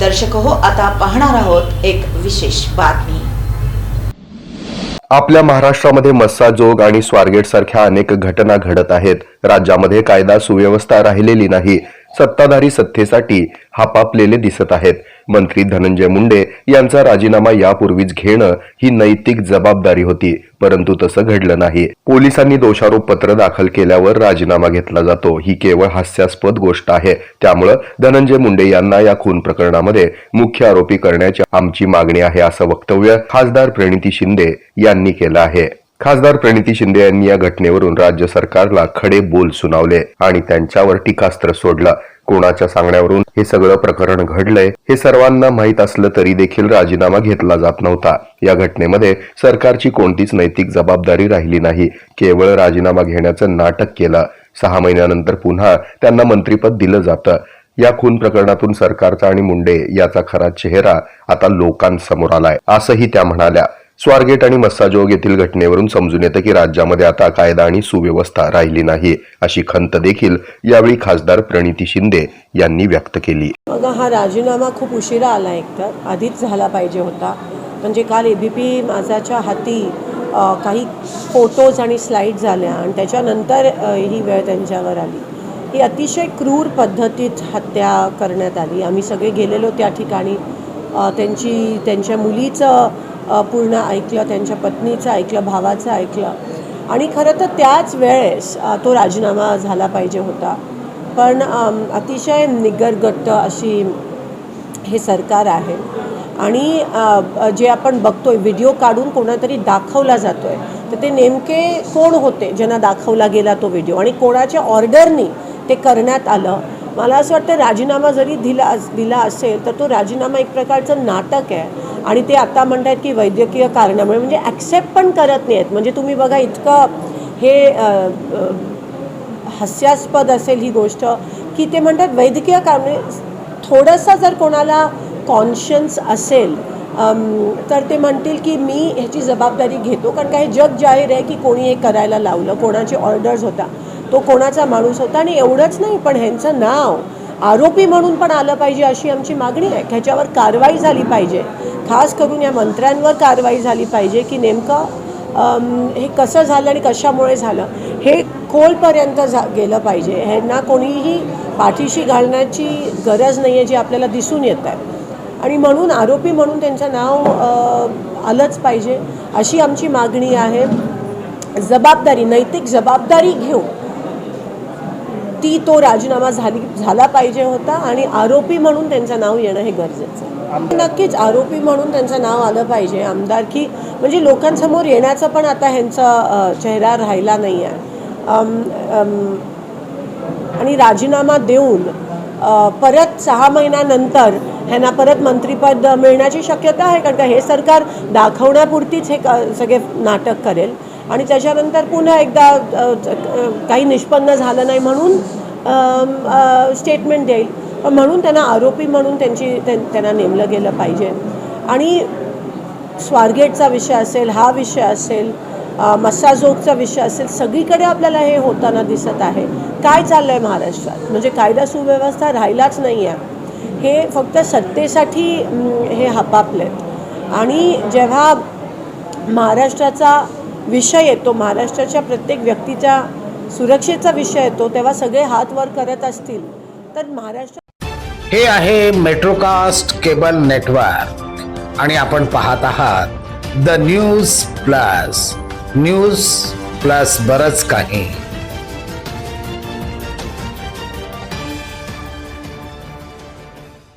दर्शक हो आता पाहणार आहोत एक विशेष बातमी. आपल्या महाराष्ट्रामध्ये मस्साजोग आणि स्वारगेट सारख्या अनेक घटना घडत आहेत. राज्यामध्ये कायदा सुव्यवस्था राहिलेली नाही. सत्ताधारी सत्तेसाठी हापापलेले दिसत आहेत. मंत्री धनंजय मुंडे यांचा राजीनामा यापूर्वीच घेणं ही नैतिक जबाबदारी होती परंतु तसं घडलं नाही. पोलिसांनी दोषारोप पत्र दाखल केल्यावर राजीनामा घेतला जातो ही केवळ हास्यास्पद गोष्ट आहे. त्यामुळं धनंजय मुंडे यांना या खून प्रकरणामध्ये मुख्य आरोपी करण्याची आमची मागणी आहे असं वक्तव्य खासदार प्रणिती शिंदे यांनी केलं आहे. खासदार प्रणिती शिंदे यांनी या घटनेवरून राज्य सरकारला खडे बोल सुनावले आणि त्यांच्यावर टीकास्त्र सोडलं. कोणाच्या सांगण्यावरून हे सगळं प्रकरण घडलंय हे सर्वांना माहीत असलं तरी देखील राजीनामा घेतला जात नव्हता. या घटनेमध्ये सरकारची कोणतीच नैतिक जबाबदारी राहिली नाही. केवळ राजीनामा घेण्याचं नाटक केलं. सहा महिन्यानंतर पुन्हा त्यांना मंत्रीपद दिलं जातं. या खून प्रकरणातून सरकारचा आणि मुंडे याचा खरा चेहरा आता लोकांसमोर आलाय असंही त्या म्हणाल्या. स्वारगेट आणि मस्साजोग येथील घटनेवरून समजून येतं की राज्यामध्ये आता कायदा आणि सुव्यवस्था राहिली नाही अशी खंत देखील यावेळी खासदार प्रणिती शिंदे यांनी व्यक्त केली. मग हा राजीनामा खूप उशिरा आला एकतर. आधीच झाला पाहिजे होता. म्हणजे काल ए बी पी माझाच्या हाती काही फोटोज आणि स्लाईड झाल्या आणि त्याच्यानंतर ही वेळ त्यांच्यावर आली. ही अतिशय क्रूर पद्धतीत हत्या करण्यात आली. आम्ही सगळे गेलेलो त्या ठिकाणी. त्यांची त्यांच्या मुलीचं पूर्ण ऐकलं त्यांच्या पत्नीचं ऐकलं भावाचं ऐकलं. आणि खरं तर त्याच वेळेस तो राजीनामा झाला पाहिजे होता. पण अतिशय निगरगट्ट अशी हे सरकार आहे. आणि जे आपण बघतोय व्हिडिओ काढून कोणातरी दाखवला जातोय तर ते नेमके कोण होते? ज्यांना दाखवला गेला तो व्हिडिओ. आणि कोणाच्या ऑर्डरनी ते करण्यात आलं? मला असं वाटतं राजीनामा जरी दिला दिला असेल तर तो राजीनामा एक प्रकारचं नाटक आहे. आणि ते आता म्हणतात की वैद्यकीय कारणामुळे म्हणजे ॲक्सेप्ट पण करत नाही आहेत म्हणजे तुम्ही बघा इतकं हे हास्यास्पद असेल ही गोष्ट की ते म्हणतात वैद्यकीय कारणे म्हणजे थोडंसं जर कोणाला कॉन्शियन्स असेल तर ते म्हणतील की मी ह्याची जबाबदारी घेतो. कारण काही हे जग जाहीर आहे की कोणी हे करायला लावलं कोणाचे ऑर्डर्स होता. तो कोणाचा माणूस होता आणि एवढंच नाही पण ह्यांचं नाव. आरोपी म्हणून पण आलं पाहिजे अशी आमची मागणी आहे. ह्याच्यावर कारवाई झाली पाहिजे. खास करून या मंत्र्यांवर कारवाई झाली पाहिजे की नेमकं हे कसं झालं आणि कशामुळे झालं. हे खोलपर्यंत झा गेलं पाहिजे. ह्यांना कोणीही पाठीशी घालण्याची गरज नाही आहे जी आपल्याला दिसून येत आहे. आणि म्हणून आरोपी म्हणून त्यांचं नाव आलंच पाहिजे अशी आमची मागणी आहे. जबाबदारी नैतिक जबाबदारी घेऊन ती तो राजीनामा झाली झाला पाहिजे होता आणि आरोपी म्हणून त्यांचं नाव येणं हे गरजेचं आहे. नक्कीच आरोपी म्हणून त्यांचं नाव आलं पाहिजे. आमदारकी म्हणजे लोकांसमोर येण्याचा पण आता ह्यांचा चेहरा राहिला नाही आहे आणि राजीनामा देऊन परत सहा महिन्यानंतर ह्यांना परत मंत्रीपद मिळण्याची शक्यता आहे कारण का हे सरकार दाखवण्यापुरतीच हे सगळे नाटक करेल. आणि त्याच्यानंतर पुन्हा एकदा काही निष्पन्न झालं नाही म्हणून स्टेटमेंट देईल. पण म्हणून त्यांना आरोपी म्हणून त्यांची त्यांना नेमलं गेलं पाहिजे. आणि स्वारगेटचा विषय असेल हा विषय असेल मस्साजोगचा विषय असेल सगळीकडे आपल्याला हे होताना दिसत आहे. काय चाललं आहे महाराष्ट्रात? म्हणजे कायदा सुव्यवस्था राहिलाच नाही आहे. हे फक्त सत्तेसाठी हे हपापले आणि जेव्हा महाराष्ट्राचा विषय येतो महाराष्ट्राच्या प्रत्येक व्यक्तीच्या सुरक्षेचा विषय येतो तेव्हा सगळे हात वर करत असतील तर महाराष्ट्र हे आहे मेट्रोकास्ट केबल नेटवर्क आणि आपण पाहत आहात the news plus news plus बरच काही.